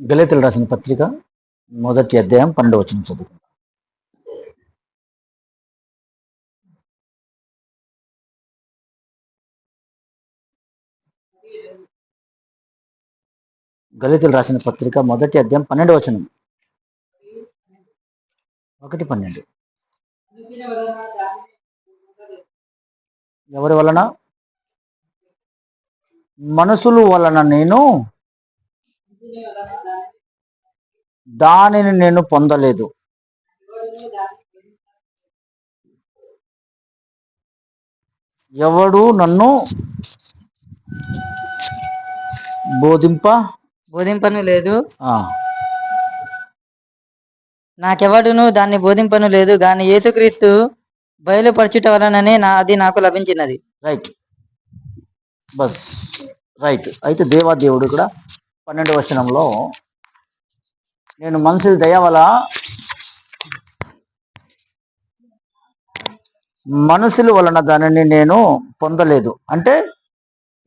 గలితులు రాసిన పత్రిక మొదటి అధ్యాయం పన్నెండు వచ్చిన చదువు గలితులు రాసిన పత్రిక మొదటి అధ్యాయం పన్నెండు వచనం. ఒకటి పన్నెండు. ఎవరి వలన? మనసులు వలన నేను దానిని నేను పొందలేదు. ఎవడు నన్ను బోధింప? బోధింపను లేదు. ఆ, నాకెవడును దాన్ని బోధింపను లేదు గాని యేసుక్రీస్తు బయలుపరచుట వలననే నా అది నాకు లభించినది. రైట్. బస్. రైట్. అయితే దేవాదేవుడు కూడా పన్నెండు వచనంలో నేను మనుషుల దయ వల్ల మనుషుల వలన దానిని నేను పొందలేదు. అంటే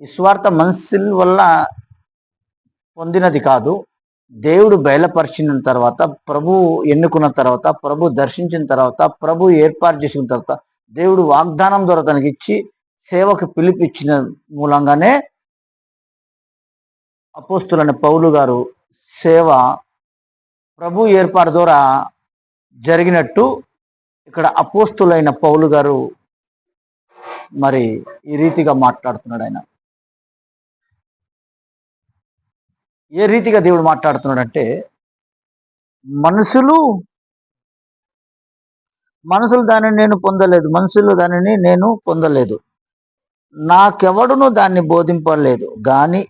ఈ స్వార్థ మనుషుల వల్ల పొందినది కాదు. దేవుడు బయలుపరిచిన తర్వాత ప్రభు ఎన్నుకున్న తర్వాత ప్రభు దర్శించిన తర్వాత ప్రభు ఏర్పాటు చేసిన తర్వాత దేవుడు వాగ్దానం ద్వారా తనకి ఇచ్చి సేవకు పిలిపిచ్చిన మూలంగానే అపోస్తులైన పౌలు గారు సేవ ప్రభు ఏర్పాటు ద్వారా జరిగినట్టు ఇక్కడ అపోస్తులైన పౌలు గారు మరి ఈ రీతిగా మాట్లాడుతున్నాడు ఆయన. ఏ రీతిగా దేవుడు మాట్లాడుతున్నాడంటే మనుషులు మనుషులు దానిని నేను పొందలేదు మనుషులు దానిని నేను పొందలేదు. నాకెవడును దాన్ని బోధింపలేదు కానీ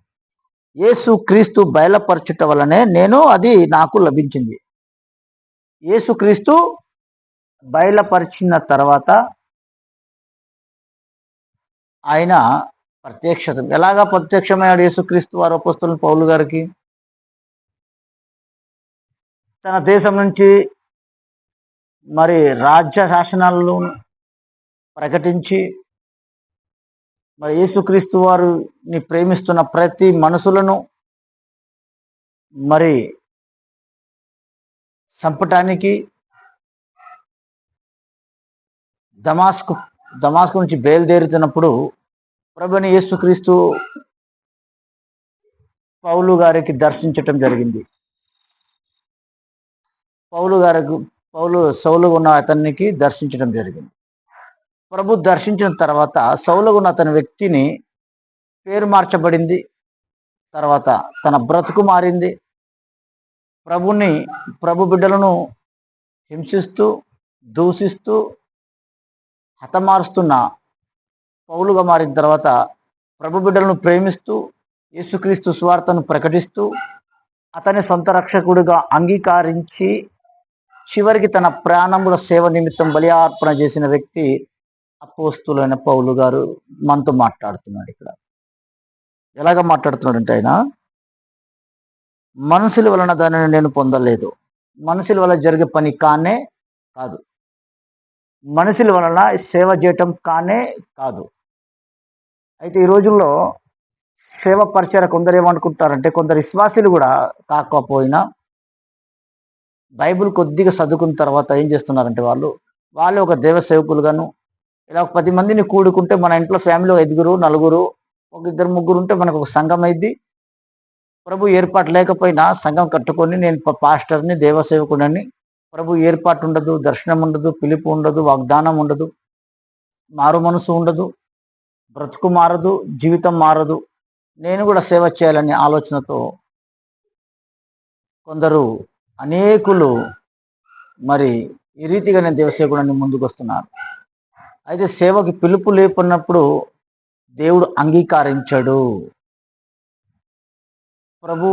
యేసు క్రీస్తు బయలుపరచుట వలనే నేను అది నాకు లభించింది. యేసుక్రీస్తు బయలుపరిచిన తర్వాత ఆయన ప్రత్యక్షత ఎలాగా ప్రత్యక్షమయ్యాడు యేసుక్రీస్తు వారు అపోస్తులు పౌలు గారికి? తన దేశం నుంచి మరి రాజ్య శాసనాలను ప్రకటించి మరి యేసుక్రీస్తు వారిని ప్రేమిస్తున్న ప్రతి మనసులను మరి చంపటానికి దమాస్కు దమాస్కు నుంచి బయలుదేరుతున్నప్పుడు ప్రభుని యేసుక్రీస్తు పౌలు గారికి దర్శించటం జరిగింది. పౌలు గారికి పౌలు సౌలు ఉన్న అతనికి దర్శించడం జరిగింది. ప్రభు దర్శించిన తర్వాత సౌలు అతని వ్యక్తిని పేరు మార్చబడింది. తర్వాత తన బ్రతుకు మారింది. ప్రభుని ప్రభు బిడ్డలను హింసిస్తూ దూషిస్తూ హతమారుస్తున్న పౌలుగా మారిన తర్వాత ప్రభు బిడ్డలను ప్రేమిస్తూ యేసుక్రీస్తు స్వార్థను ప్రకటిస్తూ అతని సొంత రక్షకుడిగా అంగీకరించి చివరికి తన ప్రాణముల సేవ నిమిత్తం బలియార్పణ చేసిన వ్యక్తి అపోస్తులైన పౌలు గారు మనతో మాట్లాడుతున్నాడు ఇక్కడ. ఎలాగ మాట్లాడుతున్నాడంటే ఆయన మనుషుల వలన దానిని నేను పొందలేదు. మనుషుల వల్ల జరిగే పని కానే కాదు. మనుషుల వలన సేవ చేయటం కానే కాదు. అయితే ఈ రోజుల్లో సేవ పరిచయ కొందరు ఏమనుకుంటారంటే కొందరు విశ్వాసులు కూడా కాకపోయినా బైబిల్ కొద్దిగా చదువుకున్న తర్వాత ఏం చేస్తున్నారంటే వాళ్ళు వాళ్ళు ఒక దేవ సేవకులుగాను ఇలా ఒక పది మందిని కూడుకుంటే మన ఇంట్లో ఫ్యామిలీ ఐదుగురు నలుగురు ఒక ఇద్దరు ముగ్గురు ఉంటే మనకు ఒక సంఘం అయింది ప్రభు ఏర్పాటు లేకపోయినా సంఘం కట్టుకొని నేను పాస్టర్ని దేవసేవకుడని ప్రభు ఏర్పాటు ఉండదు దర్శనం ఉండదు పిలుపు ఉండదు వాగ్దానం ఉండదు మారు మనసు ఉండదు బ్రతుకు మారదు జీవితం మారదు. నేను కూడా సేవ చేయాలనే ఆలోచనతో కొందరు అనేకులు మరి ఈ రీతిగా నేను దేవసేవకుడని ముందుకు వస్తున్నారు అయితే సేవకి పిలుపు లేకున్నప్పుడు దేవుడు అంగీకరించడు. ప్రభు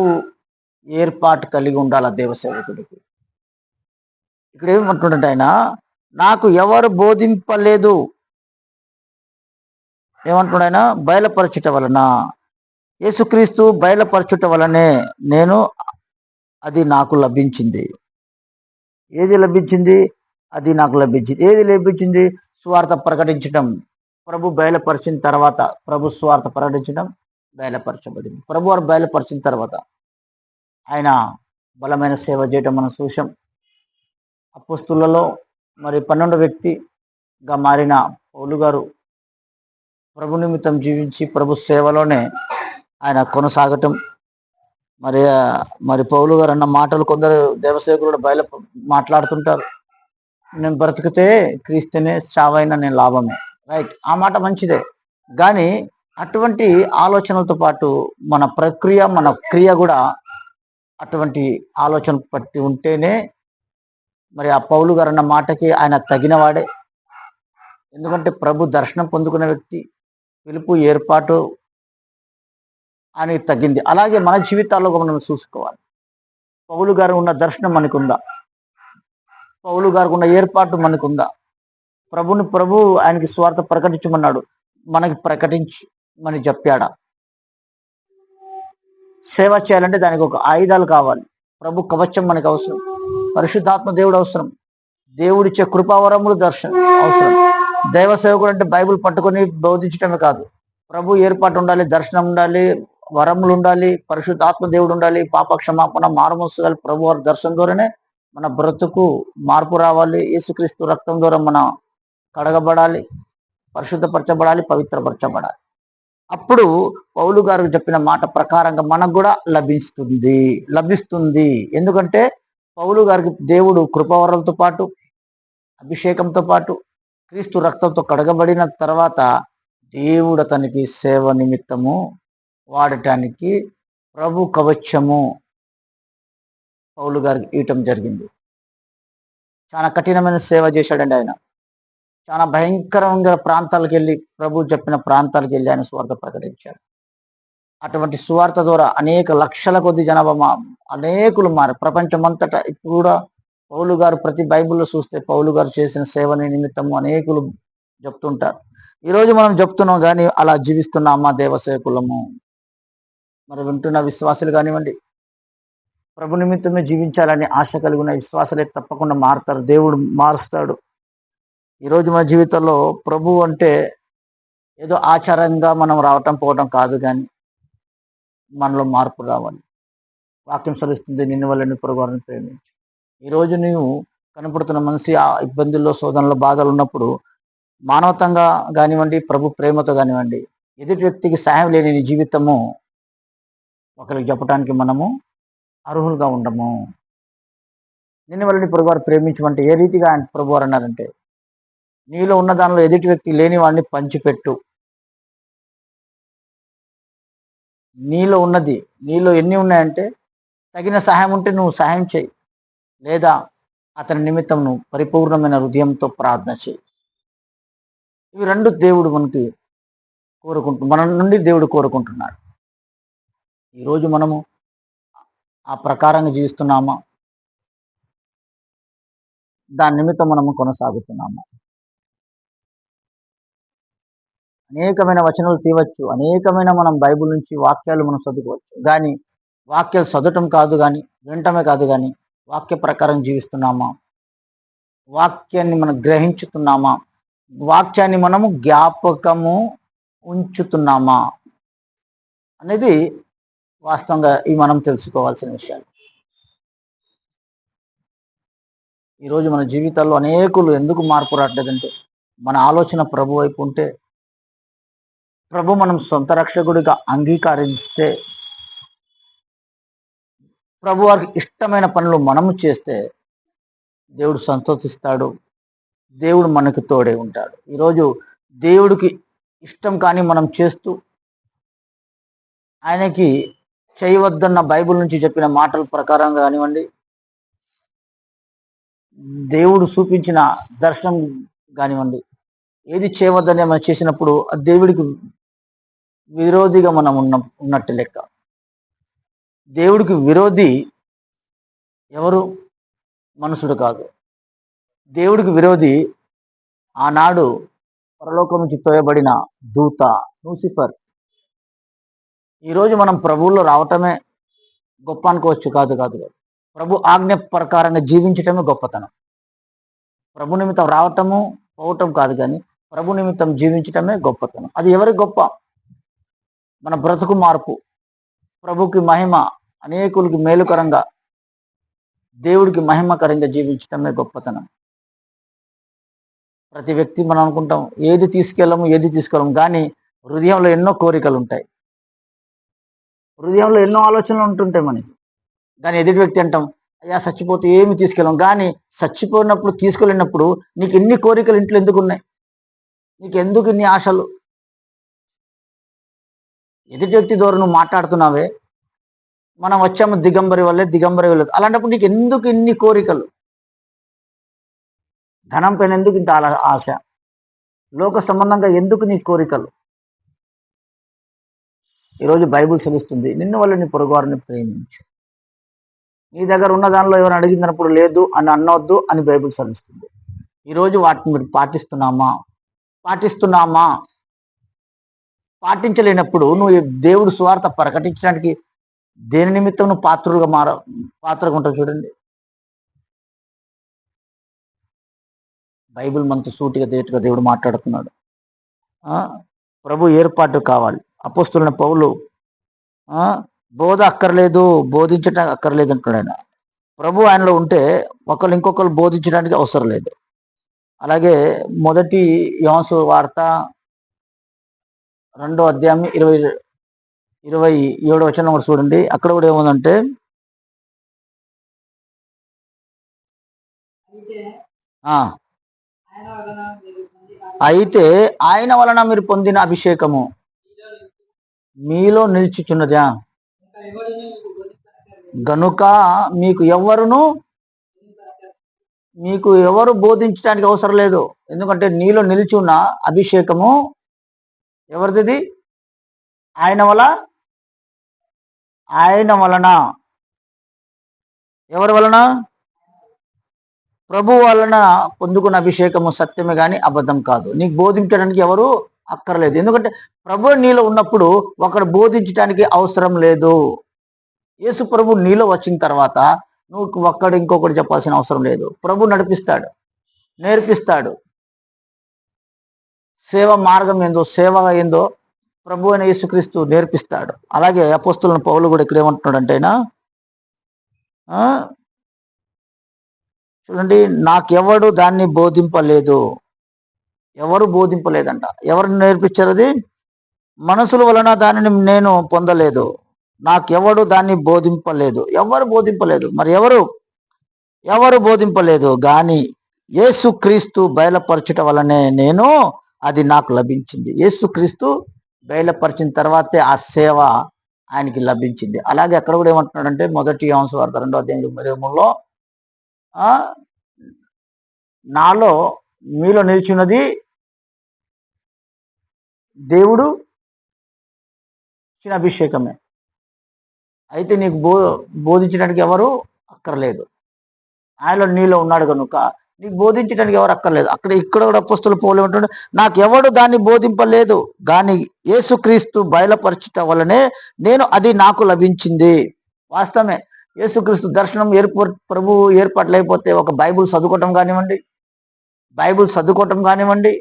ఏర్పాటు కలిగి ఉండాలి దేవ దేవసేవకుడికి ఇక్కడ ఏమంటుండంటే ఆయన నాకు ఎవరు బోధింపలేదు. ఏమంటున్నాడు ఆయన బయలుపరచుట వలన. యేసుక్రీస్తు బయలుపరచుట వలనే నేను అది నాకు లభించింది. ఏది లభించింది? అది నాకు లభించింది. ఏది లభించింది? స్వార్థ ప్రకటించడం ప్రభు బయలుపరిచిన తర్వాత ప్రభు స్వార్థ ప్రకటించడం బయలుపరచబడింది. ప్రభు వారు బయలుపరిచిన తర్వాత ఆయన బలమైన సేవ చేయటం మనం చూసాం అపుస్తులలో మరి పన్నెండు వ్యక్తిగా మారిన పౌలు గారు ప్రభు నిమిత్తం జీవించి ప్రభు సేవలోనే ఆయన కొనసాగటం. మరి మరి పౌలు గారు అన్న మాటలు కొందరు దేవసేవకులు కూడా బయలు మాట్లాడుతుంటారు. నేను బ్రతికితే క్రీస్తునే చావైనా నేను లాభమే. రైట్ ఆ మాట మంచిదే. కానీ అటువంటి ఆలోచనలతో పాటు మన ప్రక్రియ మన క్రియ కూడా అటువంటి ఆలోచన పట్టి ఉంటేనే మరి ఆ పౌలు గారు అన్న మాటకి ఆయన తగినవాడే. ఎందుకంటే ప్రభు దర్శనం పొందుకున్న వ్యక్తి పిలుపు ఏర్పాటు అని తగ్గింది. అలాగే మన జీవితాల్లో మనం చూసుకోవాలి. పౌలు గారు ఉన్న దర్శనం మనకుందా? పౌలు గారికి ఉన్న ఏర్పాటు మనకుందా? ప్రభుని ప్రభు ఆయనకి స్వార్థ ప్రకటించమన్నాడు. మనకి ప్రకటించి మన చెప్పాడా? సేవ చేయాలంటే దానికి ఒక ఆయుధాలు కావాలి. ప్రభు కవచం మనకు అవసరం. పరిశుద్ధాత్మ దేవుడు అవసరం. దేవుడిచ్చే కృపావరములు దర్శనం అవసరం. దైవ సేవకుడు అంటే బైబిల్ పట్టుకొని బోధించడమే కాదు. ప్రభు ఏర్పాటు ఉండాలి దర్శనం ఉండాలి వరములు ఉండాలి పరిశుద్ధాత్మ దేవుడు ఉండాలి పాప క్షమాపణ మారుమోసాలి ప్రభు వారి దర్శనం ద్వారానే మన బ్రతుకు మార్పు రావాలి. యేసుక్రీస్తు రక్తం ద్వారా మన కడగబడాలి పరిశుద్ధపరచబడాలి పవిత్రపరచబడాలి. అప్పుడు పౌలు గారు చెప్పిన మాట ప్రకారంగా మనకు కూడా లభిస్తుంది లభిస్తుంది. ఎందుకంటే పౌలు గారికి దేవుడు కృపవరాలతో పాటు అభిషేకంతో పాటు క్రీస్తు రక్తంతో కడగబడిన తర్వాత దేవుడు అతనికి సేవ నిమిత్తము వాడటానికి ప్రభు కవచము పౌలు గారికి ఇవ్వటం జరిగింది. చాలా కఠినమైన సేవ చేశాడండి ఆయన. చాలా భయంకరంగా ప్రాంతాలకు వెళ్ళి ప్రభు చెప్పిన ప్రాంతాలకు వెళ్ళి ఆయన స్వార్థ ప్రకటించాడు. అటువంటి సువార్త ద్వారా అనేక లక్షల కొద్ది జనాభా మా అనేకులు మారు ప్రపంచమంతటా ఇప్పుడు కూడా పౌలు గారు ప్రతి బైబిల్లో చూస్తే పౌలు గారు చేసిన సేవని నిమిత్తము అనేకులు చెప్తుంటారు ఈరోజు మనం చెప్తున్నాం కానీ అలా జీవిస్తున్నామా దేవసేకులము? మరి వింటున్న విశ్వాసులు కానివ్వండి ప్రభు నిమిత్తమే జీవించాలని ఆశ కలిగి ఉన్న తప్పకుండా మారుతారు. దేవుడు మారుస్తాడు. ఈరోజు మన జీవితంలో ప్రభు అంటే ఏదో ఆచారంగా మనం రావటం పోవటం కాదు కానీ మనలో మార్పు రావాలి. వాక్యం సరిస్తుంది నిన్ను వల్లని పొరుగువారిని ప్రేమించు. ఈరోజు నీవు కనపడుతున్న మనిషి ఆ ఇబ్బందుల్లో శోధనలో బాధలు ఉన్నప్పుడు మానవతంగా కానివ్వండి ప్రభు ప్రేమతో కానివ్వండి ఎదుటి వ్యక్తికి సహాయం లేని జీవితము ఒకరికి చెప్పడానికి మనము అర్హులుగా ఉండము. నిన్న వల్లని ప్రభువారు ప్రేమించమంటే ఏ రీతిగా ఆయన ప్రభువారు అన్నారంటే నీలో ఉన్న దానిలో ఎదుటి వ్యక్తి లేని వాడిని పంచిపెట్టు. నీలో ఉన్నది నీలో ఎన్ని ఉన్నాయంటే తగిన సహాయం ఉంటే నువ్వు సహాయం చేయి. లేదా అతని నిమిత్తం నువ్వు పరిపూర్ణమైన హృదయంతో ప్రార్థన చేయి. ఇవి రెండు దేవుడు మనకి కోరుకుంటు మన నుండి దేవుడు కోరుకుంటున్నాడు. ఈరోజు మనము ఆ ప్రకారంగా జీవిస్తున్నామా? దాని నిమిత్తం మనము కొనసాగుతున్నామా? అనేకమైన వచనాలు తీవచ్చు అనేకమైన మనం బైబిల్ నుంచి వాక్యాలు మనం చదువుకోవచ్చు. కానీ వాక్యాలు చదవటం కాదు కానీ వినటమే కాదు కానీ వాక్య ప్రకారం జీవిస్తున్నామా? వాక్యాన్ని మనం గ్రహించుతున్నామా? వాక్యాన్ని మనము జ్ఞాపకము ఉంచుతున్నామా? అనేది వాస్తవంగా ఇవి మనం తెలుసుకోవాల్సిన విషయాలు. ఈరోజు మన జీవితాల్లో అనేకులు ఎందుకు మార్పు రావట్లేదంటే మన ఆలోచన ప్రభు వైపు ఉంటే ప్రభు మనం సొంత రక్షకుడిగా అంగీకరిస్తే ప్రభు వారికి ఇష్టమైన పనులు మనము చేస్తే దేవుడు సంతోషిస్తాడు దేవుడు మనకు తోడే ఉంటాడు. ఈరోజు దేవుడికి ఇష్టం కానీ మనం చేస్తూ ఆయనకి చేయవద్దన్న బైబిల్ నుంచి చెప్పిన మాటల ప్రకారం కానివ్వండి దేవుడు చూపించిన దర్శనం కానివ్వండి ఏది చేయవద్దని మనం చేసినప్పుడు ఆ దేవుడికి విరోధిగా మనం ఉన్న ఉన్నట్టు లెక్క. దేవుడికి విరోధి ఎవరు? మనుషుడు కాదు. దేవుడికి విరోధి ఆనాడు పరలోకం నుంచి తోయబడిన దూత లూసిఫర్. ఈరోజు మనం ప్రభువులో రావటమే గొప్ప అనుకోవచ్చు కాదు కాదు కాదు. ప్రభు ఆజ్ఞ ప్రకారంగా జీవించటమే గొప్పతనం. ప్రభు నిమిత్తం రావటము పోవటం కాదు కానీ ప్రభు నిమిత్తం జీవించటమే గొప్పతనం. అది ఎవరి గొప్ప? మన బ్రతుకు మార్పు ప్రభుకి మహిమ అనేకులకి మేలుకరంగా దేవుడికి మహిమకరంగా జీవించటమే గొప్పతనం. ప్రతి వ్యక్తి మనం అనుకుంటాం ఏది తీసుకెళ్ళము ఏది తీసుకెళ్ళము కానీ హృదయంలో ఎన్నో కోరికలు ఉంటాయి హృదయంలో ఎన్నో ఆలోచనలు ఉంటుంటాయి మనకి. కానీ ఎదుటి వ్యక్తి అంటాం అయ్యా చచ్చిపోతే ఏమి తీసుకెళ్ళాం? కానీ చచ్చిపోయినప్పుడు తీసుకెళ్ళినప్పుడు నీకు ఎన్ని కోరికలు ఇంట్లో ఎందుకు ఉన్నాయి? నీకు ఎందుకు ఇన్ని ఆశలు? ఎదుటి వ్యక్తి ద్వారా నువ్వు మాట్లాడుతున్నావే మనం వచ్చాము దిగంబరి వల్లే దిగంబరి వల్లే. అలాంటప్పుడు నీకు ఎందుకు ఇన్ని కోరికలు? ధనం పైన ఎందుకు ఇంత ఆల- ఆశ? లోక సంబంధంగా ఎందుకు నీ కోరికలు? ఈరోజు బైబుల్ సెలుస్తుంది. నిన్ను వల్ల నీ పొరుగువారిని ప్రేమించు. నీ దగ్గర ఉన్న దానిలో ఎవరు అడిగినప్పుడు లేదు అని అన్నవద్దు అని బైబుల్ సెలవిస్తుంది ఈరోజు వాటిని మీరు పాటిస్తున్నామా? పాటిస్తున్నామా? పాటించలేనప్పుడు నువ్వు దేవుడు స్వార్థ ప్రకటించడానికి దేని నిమిత్తం నువ్వు పాత్రులుగా మార పాత్రగా ఉంటావు చూడండి. బైబిల్ మనతో సూటిగా తేటుగా దేవుడు మాట్లాడుతున్నాడు. ప్రభు ఏర్పాటు కావాలి. అపోస్తున్న పౌలు బోధ అక్కర్లేదు బోధించడానికి అక్కర్లేదు అంటున్నాడు ఆయన. ప్రభు ఆయనలో ఉంటే ఒకరు ఇంకొకరు బోధించడానికి అవసరం లేదు. అలాగే మొదటి యోన్సు వార్త రెండో అధ్యాయం ఇరవై ఇరవై ఏడు వచనం కూడా చూడండి. అక్కడ కూడా ఏముందంటే అయితే ఆయన వలన మీరు పొందిన అభిషేకము. మీలో నిలిచిచున్నదా? గనుక మీకు ఎవరును మీకు ఎవరు బోధించడానికి అవసరం లేదు. ఎందుకంటే నీలో నిలిచి ఉన్న అభిషేకము ఎవరిది ఆయన వల్ల ఆయన వలన. ఎవరి వలన? ప్రభు వలన పొందుకున్న అభిషేకము సత్యమే కానీ అబద్ధం కాదు. నీకు బోధించడానికి ఎవరు అక్కర్లేదు. ఎందుకంటే ప్రభు నీలో ఉన్నప్పుడు ఒకడు బోధించడానికి అవసరం లేదు. యేసు ప్రభు నీలో వచ్చిన తర్వాత నువ్వు ఒక్కడు ఇంకొకటి చెప్పాల్సిన అవసరం లేదు. ప్రభు నడిపిస్తాడు. నేర్పిస్తాడు. సేవ మార్గం ఏందో సేవ ఏందో ప్రభు అయిన యేసుక్రీస్తు నేర్పిస్తాడు. అలాగే అపోస్తులను పౌలు కూడా ఇక్కడ ఏమంటున్నాడంటే చూడండి నాకెవడు దాన్ని బోధింపలేదు. ఎవరు బోధింపలేదంట. ఎవరు నేర్పించారు అది మనసుల వలన దానిని నేను పొందలేదు. నాకెవడు దాన్ని బోధింపలేదు. ఎవరు బోధింపలేదు? మరి ఎవరు? ఎవరు బోధింపలేదు? గాని యేసుక్రీస్తు బయలుపరచుట వలనే నేను అది నాకు లభించింది. యేసుక్రీస్తు బయలుపరిచిన తర్వాతే ఆ సేవ ఆయనకి లభించింది. అలాగే అక్కడ కూడా ఏమంటున్నాడంటే మొదటి అంశ వార్త రెండో అధ్యాయం ఇరవై మూడులో నాలో మీలో నిలిచినది దేవుడు ఇచ్చిన అభిషేకమే. అయితే నీకు బో బోధించడానికి ఎవరు అక్కర్లేదు. ఆయనలో నీలో ఉన్నాడు కనుక నీకు బోధించడానికి ఎవరు అక్కర్లేదు. అక్కడ ఇక్కడ కూడా పుస్తలు పోలే ఉంటుండే. నాకు ఎవడు దాన్ని బోధింపలేదు. కానీ యేసుక్రీస్తు బయలుపరచటం వల్లనే నేను అది నాకు లభించింది. వాస్తవమే. యేసుక్రీస్తు దర్శనం ఏర్పాటు ప్రభు ఏర్పాట్లు ఒక బైబుల్ చదువుకోవటం కానివ్వండి బైబుల్ చదువుకోవటం కానివ్వండి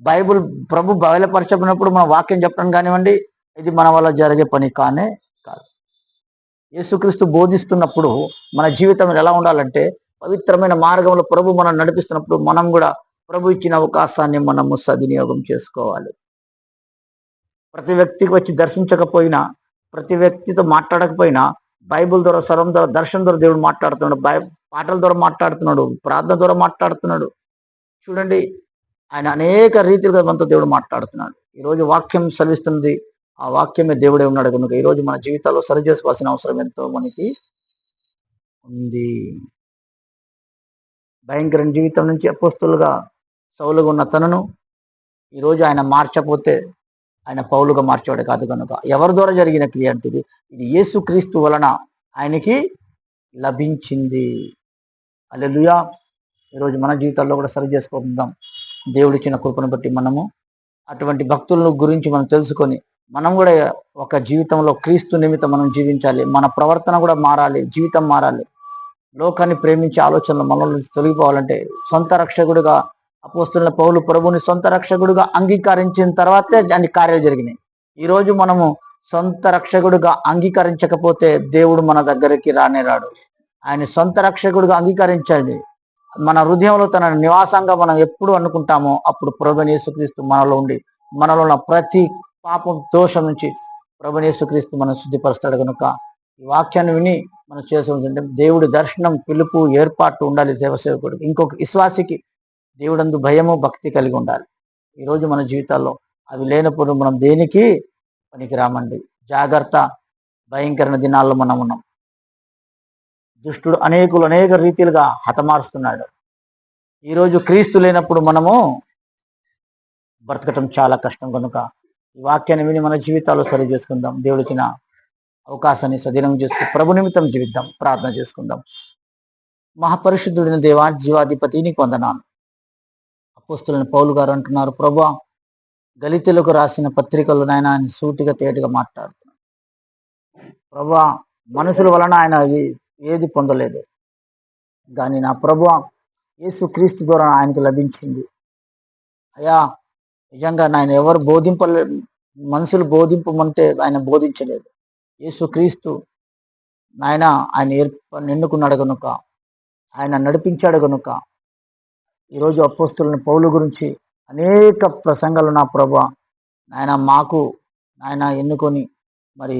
బైబుల్ ప్రభు బయలుపరచబడినప్పుడు మన వాక్యం చెప్పడం కానివ్వండి ఇది మన వల్ల జరిగే పని కానే కాదు. యేసుక్రీస్తు బోధిస్తున్నప్పుడు మన జీవితం ఎలా ఉండాలంటే పవిత్రమైన మార్గంలో ప్రభు మనం నడిపిస్తున్నప్పుడు మనం కూడా ప్రభు ఇచ్చిన అవకాశాన్ని మనము సద్వినియోగం చేసుకోవాలి. ప్రతి వ్యక్తికి వచ్చి దర్శించకపోయినా ప్రతి వ్యక్తితో మాట్లాడకపోయినా బైబిల్ ద్వారా సర్వం ద్వారా దర్శనం ద్వారా దేవుడు మాట్లాడుతున్నాడు బై పాటల ద్వారా మాట్లాడుతున్నాడు ప్రార్థన ద్వారా మాట్లాడుతున్నాడు చూడండి ఆయన అనేక రీతిలుగా మనతో దేవుడు మాట్లాడుతున్నాడు. ఈరోజు వాక్యం సెలవిస్తుంది. ఆ వాక్యమే దేవుడే ఉన్నాడు కనుక ఈరోజు మన జీవితాల్లో సరి చేసుకోవాల్సిన అవసరం ఎంతో మనకి ఉంది. భయంకర జీవితం నుంచి అపోస్తులుగా సౌలుగా ఉన్న తనను ఈరోజు ఆయన మార్చపోతే ఆయన పౌలుగా మార్చేవాడు కాదు కనుక. ఎవరి ద్వారా జరిగిన క్రియ అంటే ఇది? ఇది యేసు క్రీస్తు వలన ఆయనకి లభించింది. అల్లెలుయా ఈరోజు మన జీవితాల్లో కూడా సరి చేసుకుందాం దేవుడిచ్చిన కృపను బట్టి మనము అటువంటి భక్తులను గురించి మనం తెలుసుకొని మనం కూడా ఒక జీవితంలో క్రీస్తు నిమిత్తం మనం జీవించాలి. మన ప్రవర్తన కూడా మారాలి జీవితం మారాలి. లోకాన్ని ప్రేమించే ఆలోచనలు మనల్ని తొలగిపోవాలంటే సొంత రక్షకుడుగా అపోస్తున్న పౌలు ప్రభుని సొంత రక్షకుడుగా అంగీకరించిన తర్వాతే దాని కార్యాలు జరిగినాయి. ఈరోజు మనము సొంత రక్షకుడుగా అంగీకరించకపోతే దేవుడు మన దగ్గరికి రానే రాడు. ఆయన సొంత రక్షకుడుగా అంగీకరించండి. మన హృదయంలో తన నివాసంగా మనం ఎప్పుడు అనుకుంటామో అప్పుడు ప్రభు యేసుక్రీస్తు మనలో ఉండి మనలో ఉన్న ప్రతి పాపం దోషం నుంచి ప్రభు యేసుక్రీస్తు మనం శుద్ధిపరుస్తాడు కనుక ఈ వాక్యాన్ని విని మనం చేసే దేవుడి దర్శనం పిలుపు ఏర్పాటు ఉండాలి దేవసేవకుడికి ఇంకొక విశ్వాసికి దేవుడందు భయము భక్తి కలిగి ఉండాలి. ఈరోజు మన జీవితాల్లో అవి లేనప్పుడు మనం దేనికి పనికి రామండి జాగ్రత్త భయంకరణ దినాల్లో మనం ఉన్నాం. దుష్టుడు అనేకులు అనేక రీతిలుగా హతమారుస్తున్నాడు. ఈరోజు క్రీస్తు లేనప్పుడు మనము బ్రతకటం చాలా కష్టం. కనుక ఈ వాక్యాన్ని విని మన జీవితాలు సరి చేసుకుందాం. దేవుడు అవకాశాన్ని సదినం చేసుకు ప్రభు నిమిత్తం జీవిద్దాం. ప్రార్థన చేసుకుందాం. మహాపరిశుద్ధుడిన దేవా జీవాధిపతిని కొందనాను వందనాలు. పౌలు గారు అంటున్నారు ప్రభా దళితులకు రాసిన పత్రికలు నాయన ఆయన సూటిగా తేటగా మాట్లాడుతున్నాడు ప్రభా మనుషుల వలన ఆయన ఏది పొందలేదు. కానీ నా ప్రభు యేసుక్రీస్తు ద్వారా ఆయనకు లభించింది. అయ్యా నిజంగా నాయన ఎవరు బోధింపలే మనుషులు బోధింపమంటే ఆయన బోధించలేదు. యేసుక్రీస్తు నాయన ఆయన ఏర్ప ఎన్నుకున్నాడు కనుక ఆయన నడిపించాడు కనుక ఈరోజు అపోస్తులని పౌలు గురించి అనేక ప్రసంగాలు నా ప్రభు నాయన మాకు నాయన ఎన్నుకొని మరి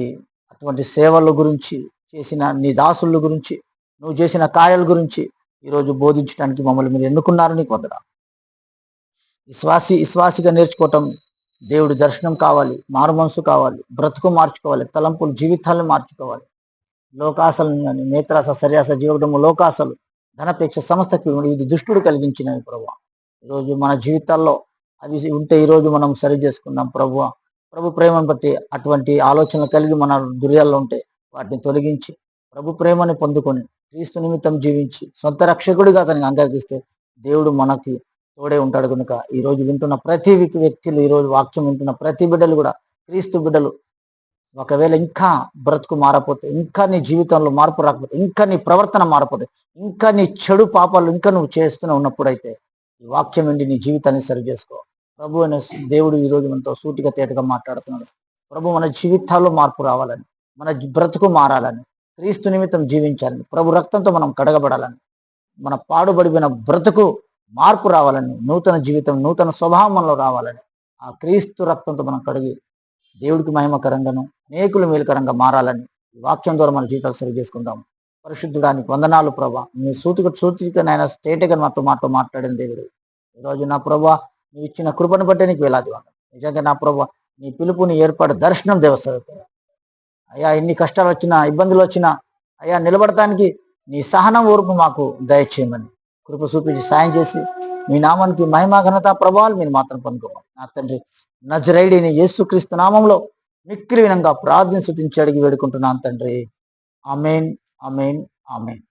అటువంటి సేవల గురించి చేసిన నీ దాసుల గురించి నువ్వు చేసిన కార్యాల గురించి ఈరోజు బోధించడానికి మమ్మల్ని మీరు ఎన్నుకున్నారు నీకు వదరా విశ్వాసి విశ్వాసిగా నేర్చుకోవటం దేవుడి దర్శనం కావాలి మారు మనసు కావాలి బ్రతుకు మార్చుకోవాలి తలంపులు జీవితాలను మార్చుకోవాలి. లోకాసలను కానీ నేత్రాస సర్యాస జీవడము లోకాసలు ధనపేక్ష సంస్థకి ఇది దుష్టుడు కలిగించినవి ప్రభు ఈరోజు మన జీవితాల్లో అవి ఉంటే ఈరోజు మనం సరి చేసుకున్నాం ప్రభు ప్రభు ప్రేమను బట్టి అటువంటి ఆలోచనలు కలిగి మన దుర్యాల్లో ఉంటే వాటిని తొలగించి ప్రభు ప్రేమని పొందుకొని క్రీస్తు నిమిత్తం జీవించి సొంత రక్షకుడిగా అతనికి అంగీకరిస్తే దేవుడు మనకి తోడే ఉంటాడు కనుక ఈ రోజు వింటున్న ప్రతి వ్యక్తులు ఈరోజు వాక్యం వింటున్న ప్రతి బిడ్డలు కూడా క్రీస్తు బిడ్డలు ఒకవేళ ఇంకా బ్రతుకు మారపోతే ఇంకా నీ జీవితంలో మార్పు రాకపోతే ఇంకా నీ ప్రవర్తన మారపోతే ఇంకా నీ చెడు పాపాలు ఇంకా నువ్వు చేస్తూనే ఉన్నప్పుడైతే ఈ వాక్యం నుండి నీ జీవితాన్ని సరి చేసుకో. ప్రభు అనే దేవుడు ఈ రోజు మనతో సూటిగా తేటగా మాట్లాడుతున్నాడు. ప్రభు మన జీవితాల్లో మార్పు రావాలని మన బ్రతుకు మారాలని క్రీస్తు నిమిత్తం జీవించాలని ప్రభు రక్తంతో మనం కడగబడాలని మన పాడుబడిపోయిన బ్రతుకు మార్పు రావాలని నూతన జీవితం నూతన స్వభావంలో రావాలని ఆ క్రీస్తు రక్తంతో మనం కడిగి దేవుడికి మహిమకరంగాను అనేకులు మేలుకరంగా మారాలని ఈ వాక్యం ద్వారా మన జీవితాలు సరి చేసుకుందాం. పరిశుద్ధుడానికి వందనాలు ప్రభా. నీ సూతిక సూచికనైనా స్టేట్గా మాతో మాతో మాట్లాడిన దేవుడు. ఈరోజు నా ప్రభా నువ్వు ఇచ్చిన కృపను బట్టే నీకు వేలాది నిజంగా నా ప్రభా నీ పిలుపుని ఏర్పాటు దర్శనం దేవస్థానం అయ్యా ఎన్ని కష్టాలు వచ్చినా ఇబ్బందులు వచ్చినా అయ్యా నిలబడటానికి నీ సహనం ఓర్పు మాకు దయచేయమని కృప చూపించి సాయం చేసి మీ నామానికి మహిమా ఘనత ప్రభావాలు మీరు మాత్రం పొందుకోవాలి నా తండ్రి నజరైడిని యేసుక్రీస్తు నామంలో మిక్కిలి వినంగా ప్రార్థన శుతించి అడిగి వేడుకుంటున్నాను తండ్రి. Amen amen amen.